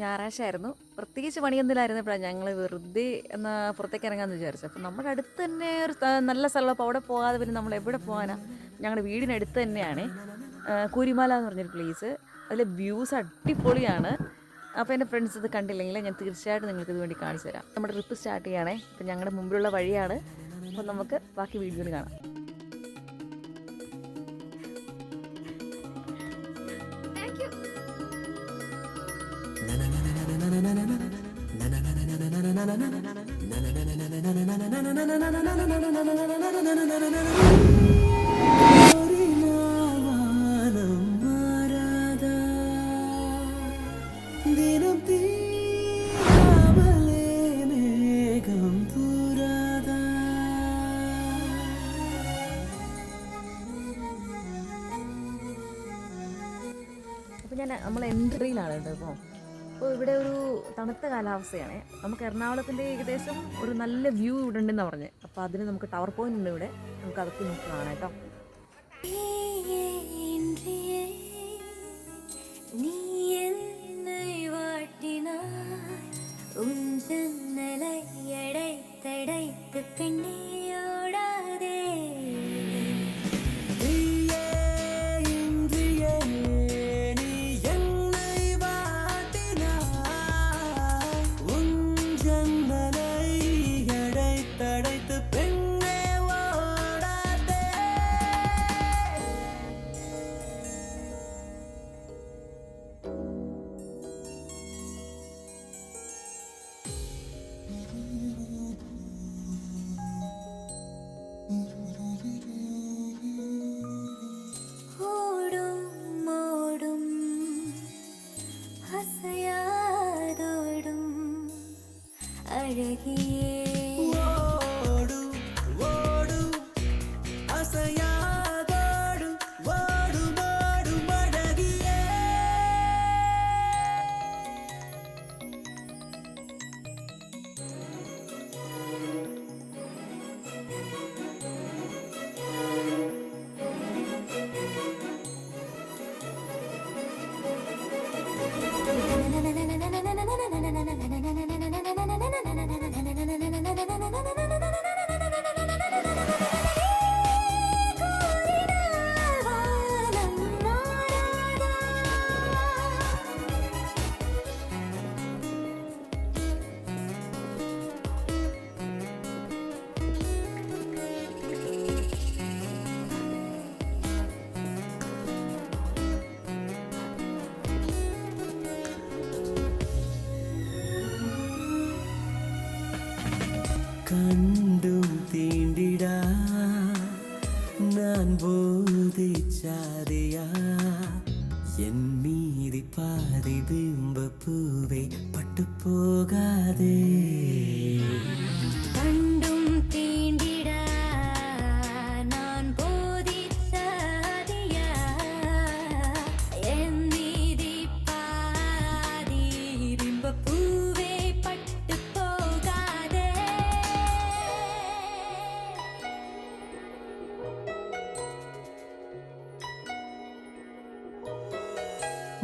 ഞായറാഴ്ച ആയിരുന്നു പ്രത്യേകിച്ച് പണിയൊന്നുമില്ലായിരുന്നപ്പോഴാണ് ഞങ്ങൾ വെറുതെ എന്നാ പുറത്തേക്ക് ഇറങ്ങാമെന്ന് വിചാരിച്ചു അപ്പോൾ നമ്മുടെ അടുത്ത് തന്നെ ഒരു നല്ല സ്ഥലം. അപ്പോൾ അവിടെ പോകാതെ പിന്നെ നമ്മൾ എവിടെ പോകാനാ? ഞങ്ങളുടെ വീടിനടുത്ത് തന്നെയാണ്. കുരിമല എന്ന് പറഞ്ഞൊരു പ്ലേസ് അതിലെ വ്യൂസ് അടിപൊളിയാണ്. അപ്പോൾ എന്റെ ഫ്രണ്ട്സ് ഇത് കണ്ടില്ലെങ്കിൽ ഞാൻ തീർച്ചയായിട്ടും നിങ്ങൾക്ക് ഇത് വേണ്ടി കാണിച്ചു തരാം നമ്മുടെ ട്രിപ്പ് സ്റ്റാർട്ട് ചെയ്യണേ. അപ്പം ഞങ്ങളുടെ മുമ്പിലുള്ള വഴിയാണ്. അപ്പോൾ നമുക്ക് ബാക്കി വീഡിയോയിൽ കാണാം. ദിനം ഞാൻ നമ്മൾ എൻട്രിയിലാണ് കേട്ടോ ഇപ്പോൾ അപ്പോൾ ഇവിടെ ഒരു തണുത്ത കാലാവസ്ഥയാണ്. നമുക്ക് എറണാകുളത്തിന്റെ ഏകദേശം ഒരു നല്ല വ്യൂ ഇവിടെ ഉണ്ടെന്ന് പറഞ്ഞ്. അപ്പോൾ അതിന് നമുക്ക് ടവർ പോയിന്റ് ഉണ്ട് ഇവിടെ. നമുക്ക് അതൊക്കെ നോക്കി കാണാം കേട്ടോ. നീ yeah. കണ്ടും തീണ്ടിടാ ഞാൻ ബോധിച്ചാതെയാ എൻ മീതി പാതി ബിംബപ്പൂവേ പട്ടുപോകാതെ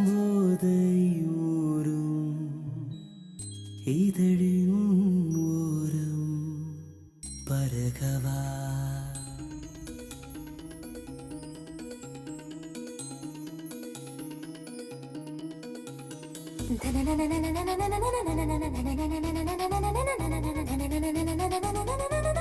ஓதையூரும் இதழின் ஓரம் பரகவா. na